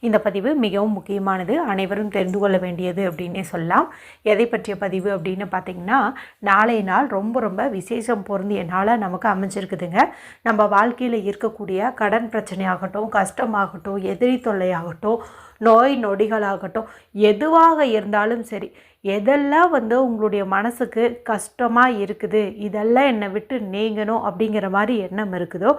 இந்த பதிவு மிகவும் முக்கியமானது. அனைவரும் தெரிந்து கொள்ள வேண்டியது அப்படின்னே சொல்லலாம். எதை பற்றிய பதிவு அப்படின்னு பார்த்தீங்கன்னா நாளைய நாள் ரொம்ப ரொம்ப விசேஷம் பொருந்திய நாளாக நமக்கு அமைஞ்சிருக்குதுங்க. நம்ம வாழ்க்கையில் இருக்கக்கூடிய கடன் பிரச்சனையாகட்டும் கஷ்டமாகட்டும் எதிரி தொல்லையாகட்டும் நோய் நொடிகளாகட்டும் எதுவாக இருந்தாலும் சரி எதெல்லாம் வந்து உங்களுடைய மனசுக்கு கஷ்டமாக இருக்குது இதெல்லாம் என்னை விட்டு நீங்கணும் அப்படிங்கிற மாதிரி எண்ணம் இருக்குதோ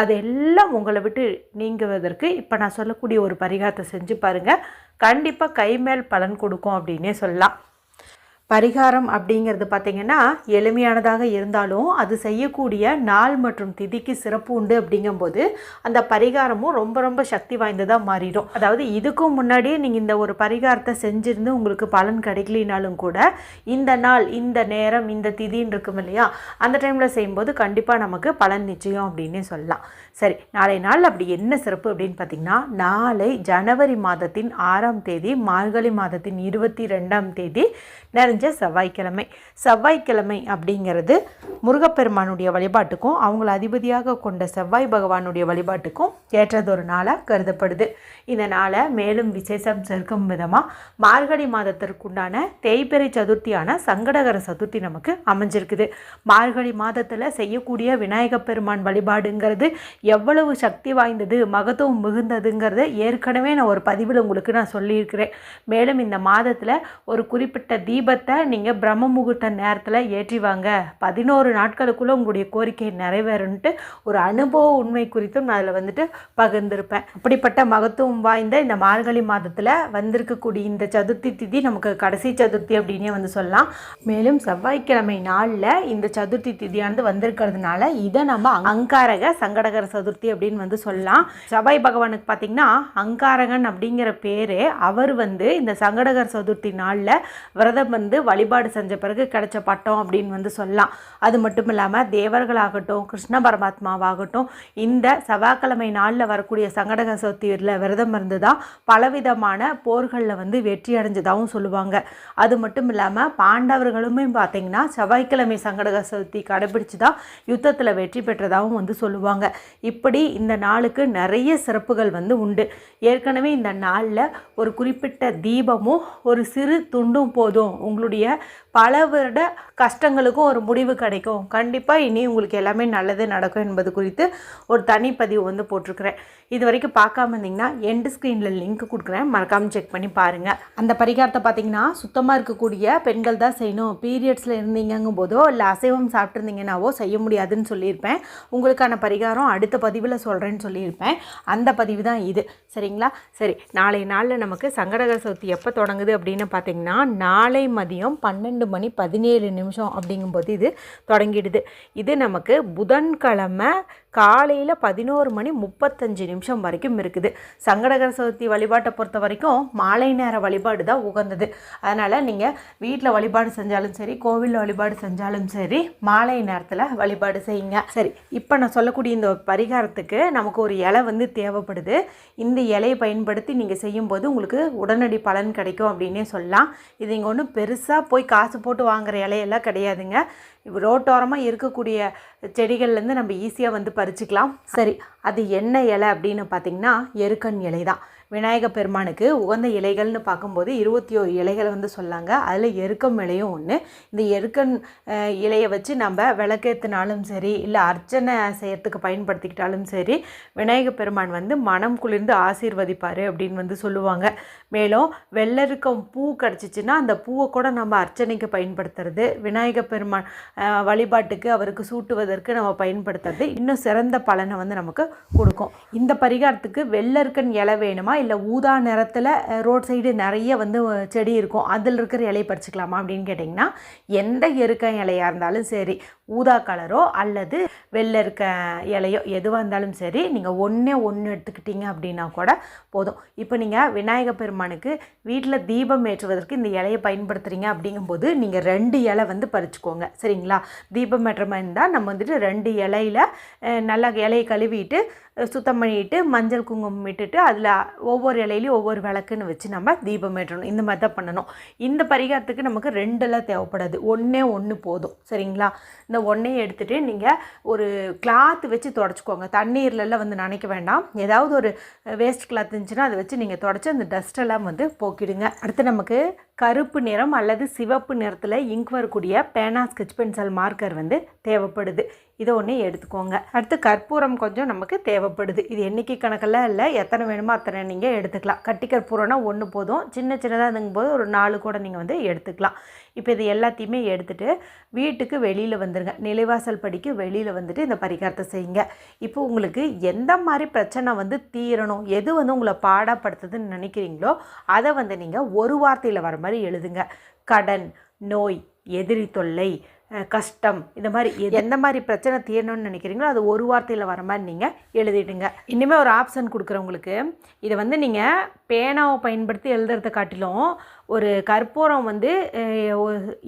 அதெல்லாம் உங்களை விட்டு நீங்குவதற்கு இப்போ நான் சொல்லக்கூடிய ஒரு பரிகாரத்தை செஞ்சு பாருங்கள் கண்டிப்பாக கைமேல் பலன் கொடுக்கும் அப்படின்னே சொல்லலாம். பரிகாரம் அப்படிங்கிறது பார்த்திங்கன்னா எளிமையானதாக இருந்தாலும் அது செய்யக்கூடிய நாள் மற்றும் திதிக்கு சிறப்பு உண்டு அப்படிங்கும்போது அந்த பரிகாரமும் ரொம்ப ரொம்ப சக்தி வாய்ந்ததாக மாறிடும். அதாவது இதுக்கும் முன்னாடியே நீங்கள் இந்த ஒரு பரிகாரத்தை செஞ்சிருந்து உங்களுக்கு பலன் கிடைக்கலினாலும் கூட இந்த நாள் இந்த நேரம் இந்த திதின்னு இருக்கும் இல்லையா? அந்த டைமில் செய்யும்போது கண்டிப்பாக நமக்கு பலன் நிச்சயம் அப்படின்னே சொல்லலாம். சரி நாளை நாள் அப்படி என்ன சிறப்பு அப்படின்னு பார்த்தீங்கன்னா நாளை ஜனவரி மாதத்தின் ஆறாம் தேதி மார்கழி மாதத்தின் இருபத்தி ரெண்டாம் தேதி நிறைஞ்ச செவ்வாய்க்கிழமை. செவ்வாய்க்கிழமை அப்படிங்கிறது முருகப்பெருமானுடைய வழிபாட்டுக்கும் அவங்கள அதிபதியாக கொண்ட செவ்வாய் பகவானுடைய வழிபாட்டுக்கும் ஏற்றதொரு நாளாக கருதப்படுது. இந்த நாளை மேலும் விசேஷம் சேர்க்கும் விதமாக மார்கழி மாதத்திற்குண்டான தேய்பிறை சதுர்த்தியான சங்கடகர சதுர்த்தி நமக்கு அமைஞ்சிருக்குது. மார்கழி மாதத்தில் செய்யக்கூடிய விநாயகப் பெருமான் வழிபாடுங்கிறது எவ்வளவு சக்தி வாய்ந்தது மகத்துவம் மிகுந்ததுங்கிறத ஏற்கனவே நான் ஒரு பதிவில் உங்களுக்கு நான் சொல்லியிருக்கிறேன். மேலும் இந்த மாதத்தில் ஒரு குறிப்பிட்ட தீபத்தை நீங்கள் பிரம்ம முகூர்த்த நேரத்தில் ஏற்றி வாங்க. பதினோரு நாட்களுக்குள்ளே உங்களுடைய கோரிக்கை நிறைவேறும்ட்டு ஒரு அனுபவ உண்மை குறித்தும் நான் அதில் வந்துட்டு பகிர்ந்திருப்பேன். அப்படிப்பட்ட மகத்துவம் வாய்ந்த இந்த மார்கழி மாதத்தில் வந்திருக்கக்கூடிய இந்த சதுர்த்தி திதி நமக்கு கடைசி சதுர்த்தி அப்படின்னே வந்து சொல்லலாம். மேலும் செவ்வாய்க்கிழமை நாளில் இந்த சதுர்த்தி திதியானது வந்திருக்கிறதுனால இதை நம்ம அங்காரக சங்கடகர சதுர்த்தி அப்படின்னு வந்து சொல்லலாம். செவ்வாய் பகவானுக்கு பார்த்தீங்கன்னா அங்காரகன் அப்படிங்கிற பேரே அவர் வந்து இந்த சங்கடகர் சதுர்த்தி நாளில் விரதம் வந்து வழிபாடு செஞ்ச பிறகு கிடைச்ச பட்டம் அப்படின்னு வந்து சொல்லலாம். அது மட்டும் இல்லாமல் தேவர்களாகட்டும் கிருஷ்ண பரமாத்மாவாகட்டும் இந்த செவ்வாய்க்கிழமை நாளில் வரக்கூடிய சங்கடக சதுர்த்தியில் விரதம் இருந்து தான் பலவிதமான போர்களில் வந்து வெற்றி அடைஞ்சதாகவும் சொல்லுவாங்க. அது மட்டும் இல்லாமல் பாண்டவர்களுமே பார்த்தீங்கன்னா செவ்வாய்க்கிழமை சங்கடக சதுர்த்தி கடைபிடிச்சு தான் யுத்தத்தில் வெற்றி பெற்றதாகவும் வந்து சொல்லுவாங்க. இப்படி இந்த நாளுக்கு நிறைய சிறப்புகள் வந்து உண்டு. ஏற்கனவே இந்த நாளில் ஒரு குறிப்பிட்ட தீபமும் ஒரு சிறு துண்டும் போதும் உங்களுடைய அவருடைய பல வருட கஷ்டங்களுக்கும் ஒரு முடிவு கிடைக்கும். கண்டிப்பாக இனி உங்களுக்கு எல்லாமே நல்லது நடக்கும் என்பது குறித்து ஒரு தனிப்பதிவு வந்து போட்டிருக்கிறேன். இது வரைக்கும் பார்க்காம இருந்தீங்கன்னா எண்டு ஸ்க்ரீனில் லிங்க் கொடுக்குறேன். மறக்காமல் செக் பண்ணி பாருங்கள் அந்த பரிகாரத்தை பார்த்தீங்கன்னா சுத்தமாக இருக்கக்கூடிய பெண்கள் தான் செய்யணும். பீரியட்ஸில் இருந்தீங்கங்கும் போதோ இல்லை அசைவம் சாப்பிட்ருந்தீங்கன்னாவோ செய்ய முடியாதுன்னு சொல்லியிருப்பேன். உங்களுக்கான பரிகாரம் அடுத்த பதிவில் சொல்கிறேன்னு சொல்லியிருப்பேன். அந்த பதிவு தான் இது. சரிங்களா? சரி நாளை நாளில் நமக்கு சங்கடகர சதுர்த்தி எப்போ தொடங்குது அப்படின்னு பார்த்தீங்கன்னா நாளை மதியம் பன்னெண்டு மணி பதினேழு நிமிஷம் அப்படிங்கும்போது இது தொடங்கிடுது. இது நமக்கு புதன்கிழமை காலையில் பதினோரு மணி முப்பத்தஞ்சு நிமிஷம் வரைக்கும் இருக்குது. சங்கடகர சதுர்த்தி வழிபாட்டை பொறுத்த வரைக்கும் மாலை நேர வழிபாடு தான் உகந்தது. அதனால் நீங்கள் வீட்டில் வழிபாடு செஞ்சாலும் சரி கோவிலில் வழிபாடு செஞ்சாலும் சரி மாலை நேரத்தில் வழிபாடு செய்யுங்க. சரி இப்போ நான் சொல்லக்கூடிய இந்த பரிகாரத்துக்கு நமக்கு ஒரு இலை வந்து தேவைப்படுது. இந்த இலையை பயன்படுத்தி நீங்கள் செய்யும்போது உங்களுக்கு உடனடி பலன் கிடைக்கும் அப்படின்னே சொல்லலாம். இது இங்கே ஒன்றும் பெருசாக போய் காசு போட்டு வாங்குற இலையெல்லாம் கிடையாதுங்க. ரோட்டோரமாக இருக்கக்கூடிய செடிகள்லேருந்து நம்ம ஈஸியாக வந்து பறிச்சுக்கலாம். சரி. அது என்ன இலை அப்படின்னு பார்த்திங்கன்னா எருக்கன் இலை தான் விநாயக பெருமானுக்கு உகந்த இலைகள்னு பார்க்கும்போது இருபத்தி ஒரு இலைகளை வந்து சொல்லாங்க. அதில் எருக்கம் இலையும் ஒன்று இந்த எருக்கன் இலையை வச்சு நம்ம விளக்கேற்றினாலும் சரி இல்லை அர்ச்சனை செய்யறதுக்கு பயன்படுத்திக்கிட்டாலும் சரி விநாயக பெருமான் வந்து மனம் குளிர்ந்து ஆசீர்வதிப்பார் அப்படின்னு வந்து சொல்லுவாங்க. மேலும் வெள்ளருக்கம் பூ கிடச்சிச்சின்னா அந்த பூவை கூட நம்ம அர்ச்சனைக்கு பயன்படுத்துறது விநாயக பெருமான் வழிபாட்டுக்கு அவருக்கு சூட்டுவதற்கு நம்ம பயன்படுத்துறது இன்னும் சிறந்த பலனை வந்து நமக்கு கொடுக்கும். இந்த பரிகாரத்துக்கு வெள்ளருக்கன் இலை வேணுமா? இல்லை ஊதா நிறத்தில் ரோட் சைடு நிறைய வந்து செடி இருக்கும். அதில் இருக்கிற இலையை பறிச்சுக்கலாமா அப்படின்னு கேட்டிங்கன்னா எந்த இருக்க இலையாக இருந்தாலும் சரி ஊதா கலரோ அல்லது வெள்ளை இருக்க இலையோ எதுவாக இருந்தாலும் சரி நீங்கள் ஒன்றே ஒன்று எடுத்துக்கிட்டீங்க அப்படின்னா கூட போதும். இப்போ நீங்கள் விநாயக பெருமானுக்கு வீட்டில் தீபம் ஏற்றுவதற்கு இந்த இலையை பயன்படுத்துகிறீங்க அப்படிங்கும்போது நீங்கள் ரெண்டு இலை வந்து பறிச்சுக்கோங்க. சரிங்களா? தீபம் ஏற்ற மாதிரி இருந்தால் நம்ம வந்துட்டு ரெண்டு இலையில நல்லா இலையை கழுவிட்டு சுத்தம் பண்ணிட்டு மஞ்சள் குங்குமம் இட்டுட்டு அதில் ஒவ்வொரு இலையிலையும் ஒவ்வொரு விளக்குன்னு வச்சு நம்ம தீபம் ஏற்றணும். இந்த மாதிரி தான் பண்ணணும். இந்த பரிகாரத்துக்கு நமக்கு ரெண்டெல்லாம் தேவைப்படாது. ஒன்றே ஒன்று போதும். சரிங்களா? இந்த ஒன்றையும் எடுத்துகிட்டு நீங்கள் ஒரு கிளாத் வச்சு தொடச்சிக்கோங்க. தண்ணீர்லலாம் வந்து நினைக்க வேண்டாம். ஏதாவது ஒரு வேஸ்ட் கிளாத் இருந்துச்சுன்னா அதை வச்சு நீங்கள் தொடச்சி அந்த டஸ்ட்டெல்லாம் வந்து போக்கிடுங்க. அடுத்து நமக்கு கருப்பு நிறம் அல்லது சிவப்பு நிறத்தில் இங்க் வரக்கூடிய பேனா ஸ்கெச் பென்சில் மார்க்கர் வந்து தேவைப்படுது. இதை ஒன்று எடுத்துக்கோங்க. அடுத்து கற்பூரம் கொஞ்சம் நமக்கு தேவைப்படுது. இது எண்ணிக்கை கணக்கெல்லாம் இல்லை. எத்தனை வேணுமோ அத்தனை நீங்கள் எடுத்துக்கலாம். கட்டி கற்பூரம்னா ஒன்று போதும். சின்ன சின்னதாக இருந்துங்கும்போது ஒரு நாலு கூட நீங்கள் வந்து எடுத்துக்கலாம். இப்போ இது எல்லாத்தையுமே எடுத்துகிட்டு வீட்டுக்கு வெளியில் வந்துருங்க. நிலைவாசல் படிக்கு வெளியில் வந்துட்டு இந்த பரிகாரத்தை செய்யுங்க. இப்போ உங்களுக்கு எந்த மாதிரி பிரச்சனை வந்து தீரணும் எது வந்து உங்களை பாடப்படுத்துதுன்னு நினைக்கிறீங்களோ அதை வந்து நீங்கள் ஒரு வார்த்தையில் வர மாதிரி எழுதுங்க. கடன் நோய் எதிரி தொல்லை கஷ்டம் இந்த மாதிரி எந்த மாதிரி பிரச்சனை தீரணும்னு நினைக்கிறீங்களோ அது ஒரு வார்த்தையில் வர மாதிரி நீங்கள் எழுதிடுங்க. இனிமேல் ஒரு ஆப்ஷன் கொடுக்குறவங்களுக்கு இதை வந்து நீங்கள் பேனாவை பயன்படுத்தி எழுதுறதை காட்டிலும் ஒரு கற்பூரம் வந்து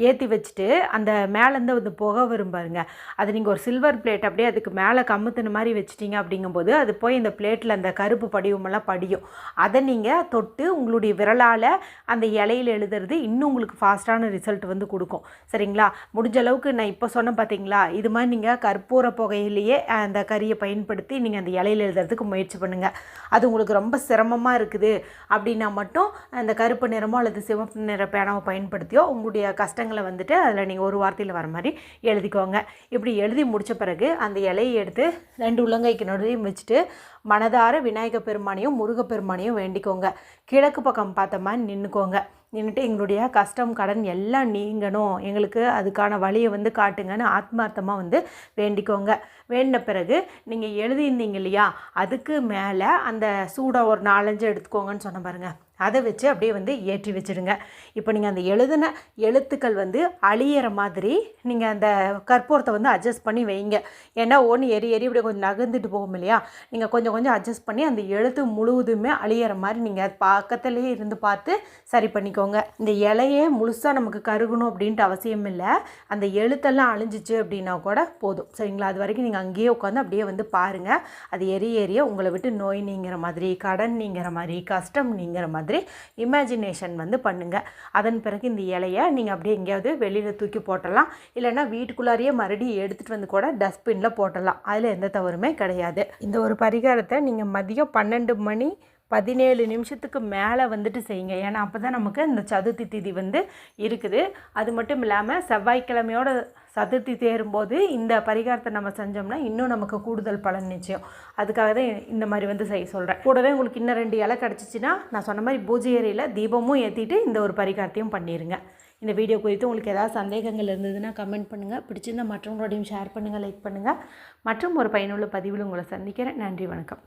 ஏற்றி வச்சுட்டு அந்த மேலேருந்து வந்து புகை வரும் பாருங்க. அது நீங்கள் ஒரு சில்வர் பிளேட் அப்படியே அதுக்கு மேலே கம்முத்துன மாதிரி வச்சிட்டிங்க அப்படிங்கும்போது அது போய் இந்த பிளேட்டில் அந்த கருப்பு படிவமெல்லாம் படியும். அதை நீங்கள் தொட்டு உங்களுடைய விரலால் அந்த இலையில எழுதுறது இன்னும் உங்களுக்கு ஃபாஸ்ட்டான ரிசல்ட் வந்து கொடுக்கும். சரிங்களா? முடிஞ்ச அளவுக்கு நான் இப்போ சொன்னேன் பார்த்தீங்களா இது மாதிரி நீங்கள் கற்பூர புகையிலேயே அந்த கறியை பயன்படுத்தி நீங்கள் அந்த இலையில எழுதுறதுக்கு முயற்சி பண்ணுங்கள் அது உங்களுக்கு ரொம்ப சிரமமாக இருக்குது. அப்படின்னா மட்டும் அந்த கருப்பு நிறமோ அல்லது சிவப்பு நிற பேனாவை பயன்படுத்தியோ உங்களுடைய கஷ்டங்களை வந்துட்டு அதில் நீங்கள் ஒரு வார்த்தையில் வர மாதிரி எழுதிக்கோங்க. இப்படி எழுதி முடித்த பிறகு அந்த இலையை எடுத்து ரெண்டு உள்ளங்கைக்கு நடுவையும் வச்சுட்டு மனதார விநாயகப் பெருமானையும் முருகப்பெருமானையும் வேண்டிக்கோங்க. கிழக்கு பக்கம் பார்த்த மாதிரி நின்றுக்கோங்க நின்றுட்டு எங்களுடைய கஷ்டம் கடன் எல்லாம் நீங்கணும். எங்களுக்கு அதுக்கான வழியை வந்து காட்டுங்கன்னு ஆத்மார்த்தமாக வந்து வேண்டிக்கோங்க. வேண்டின பிறகு நீங்கள் எழுதியிருந்தீங்க இல்லையா? அதுக்கு மேலே அந்த சூடாக ஒரு நாலஞ்சு எடுத்துக்கோங்கன்னு சொன்ன பாருங்கள் அதை வச்சு அப்படியே வந்து ஏற்றி வச்சிடுங்க. இப்போ நீங்கள் அந்த எழுதின எழுத்துக்கள் வந்து அழியிற மாதிரி நீங்கள் அந்த கற்பூரத்தை வந்து அட்ஜஸ்ட் பண்ணி வைங்க. ஏன்னா ஒன்று எரி எரி இப்படி கொஞ்சம் நகர்ந்துட்டு போகும் இல்லையா? நீங்கள் கொஞ்சம் கொஞ்சம் அட்ஜஸ்ட் பண்ணி அந்த எழுத்து முழுவதுமே அழியிற மாதிரி நீங்கள் பக்கத்துலேயே இருந்து பார்த்து சரி பண்ணிக்கோங்க. இந்த இலையே முழுசாக நமக்கு கருகணும் அப்படின்ட்டு அவசியம் இல்லை. அந்த எழுத்தெல்லாம் அழிஞ்சிச்சு அப்படின்னா கூட போதும். சரிங்களா? அது வரைக்கும் நீங்கள் அங்கேயே உட்காந்து அப்படியே வந்து பாருங்கள் அது எரிய எரிய உங்களை விட்டு நோய் நீங்கிற மாதிரி கடன் நீங்கிற மாதிரி கஷ்டம் நீங்கிற மாதிரி இமேஜினேஷன் வந்து பண்ணுங்கள் அதன் பிறகு இந்த இலையை நீங்கள் அப்படியே எங்கேயாவது வெளியில் தூக்கி போட்டலாம் இல்லைன்னா வீட்டுக்குள்ளாரையே மறுபடியும் எடுத்துகிட்டு வந்து கூட டஸ்ட்பினில் போட்டலாம் அதில் எந்த தவறுமே கிடையாது. இந்த ஒரு பரிகாரத்தை நீங்கள் மதியம் பன்னெண்டு மணி பதினேழு நிமிஷத்துக்கு மேலே வந்துட்டு செய்யுங்க. ஏன்னா அப்போ தான் நமக்கு இந்த சதுர்த்தி திதி வந்து இருக்குது. அது மட்டும் இல்லாமல் செவ்வாய்க்கிழமையோட சதுர்த்தி தேரும்போது இந்த பரிகாரத்தை நம்ம செஞ்சோம்னா இன்னும் நமக்கு கூடுதல் பலன் நிச்சயம். அதுக்காக தான் இந்த மாதிரி வந்து செய்ய சொல்கிறேன் கூடவே உங்களுக்கு இன்னும் ரெண்டு இலை கிடச்சிச்சின்னா நான் சொன்ன மாதிரி பூஜை அறையில் தீபமும் ஏற்றிட்டு இந்த ஒரு பரிகாரத்தையும் பண்ணிடுங்க இந்த வீடியோ குறித்து உங்களுக்கு ஏதாவது சந்தேகங்கள் இருந்ததுன்னா கமெண்ட் பண்ணுங்கள் பிடிச்சிருந்தால் மற்றவங்களோடையும் ஷேர் பண்ணுங்கள் லைக் பண்ணுங்கள் மற்றும் ஒரு பயனுள்ள பதிவில் உங்களை சந்திக்கிறேன். நன்றி வணக்கம்.